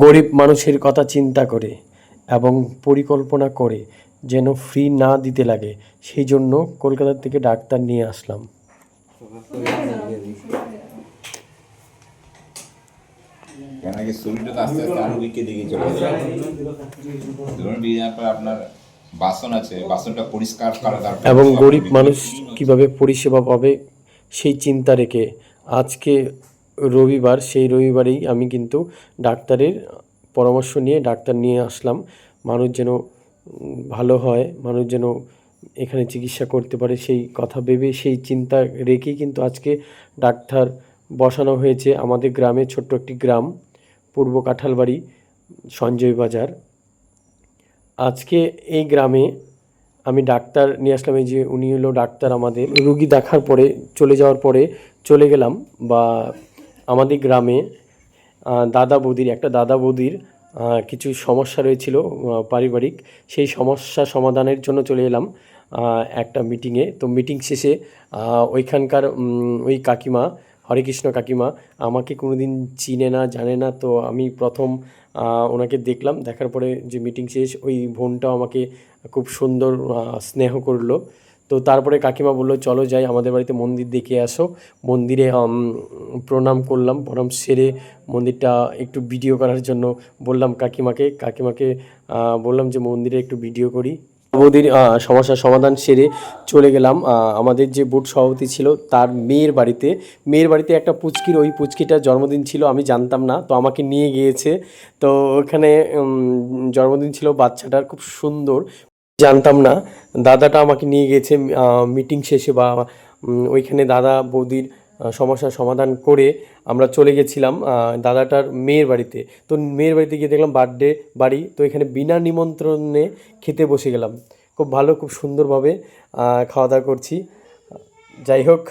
গরিব মানুষের কথা চিন্তা করে এবং পরিকল্পনা করে যেন ফ্রি না দিতে লাগে সেই জন্য কলকাতা থেকে ডাক্তার নিয়ে আসলাম। কেন কি শরীরটা তো আস্তে আস্তে আরও উইকে দিকে চলে যাবে ধরুন দিয়ে পর আপনার বাসন আছে বাসনটা পরিষ্কার করা দরকার এবং গরিব মানুষ কীভাবে পরিষেবা পাবে সেই চিন্তা রেখে আজকে রবিবার, সেই রবিবারেই আমি কিন্তু ডাক্তারের পরামর্শ নিয়ে ডাক্তার নিয়ে আসলাম। মানুষ যেন ভালো হয়, মানুষ যেন এখানে চিকিৎসা করতে পারে, সেই কথা ভেবে, সেই চিন্তা রেখেই কিন্তু আজকে ডাক্তার বসানো হয়েছে আমাদের গ্রামে ছোট্ট একটি গ্রাম, পূর্ব কাঁঠালবাড়ি, সঞ্জয় বাজার। আজকে এই গ্রামে আমি ডাক্তার নিয়ে আসলাম, এই যে উনি হলো ডাক্তার আমাদের। রুগী দেখার পরে, চলে যাওয়ার পরে চলে গেলাম বা আমাদের গ্রামে দাদা বৌদির, একটা দাদা বৌদির কিছু সমস্যা রয়েছিল পারিবারিক। সেই সমস্যা সমাধানের জন্য চলে এলাম একটা মিটিংয়ে তো মিটিং শেষে ওইখানকার ওই কাকিমা হরে কৃষ্ণ কাকিমা, আমাকে কোনোদিন চিনে না, জানে না। তো আমি প্রথম ওনাকে দেখলাম। দেখার পরে যে মিটিং শেষ, ওই বোনটাও আমাকে খুব সুন্দর স্নেহ করল। তো তারপরে কাকিমা বলল, চলো যাই, আমাদের বাড়িতে মন্দির দেখে আসো। মন্দিরে প্রণাম করলাম, প্রণাম সেরে মন্দিরটা একটু ভিডিও করার জন্য বললাম কাকিমাকে কাকিমাকে বললাম যে মন্দিরে একটু ভিডিও করি। বৌদির সমস্যার সমাধান সেরে চলে গেলাম। আমাদের যে বোর্ড সভাপতি ছিল, তার মেয়ের বাড়িতে মেয়ের বাড়িতে একটা পুচকির, ওই পুচকিটার জন্মদিন ছিল, আমি জানতাম না, তো আমাকে নিয়ে গিয়েছে। তো ওখানে জন্মদিন ছিল বাচ্চাটার, খুব সুন্দর জানতাম না। দাদাটা আমাকে নিয়ে গেছে মিটিং শেষে বা ওইখানে দাদা বৌদির সমস্যার সমাধান করে আমরা চলে গেছিলাম দাদাটার মেয়ের বাড়িতে। তো মেয়ের বাড়িতে গিয়ে দেখলাম বার্থডে বাড়ি, তো এখানে বিনা নিমন্ত্রণে খেতে বসে গেলাম। খুব ভালো, খুব সুন্দরভাবে খাওয়া দাওয়া করছি। যাই হোক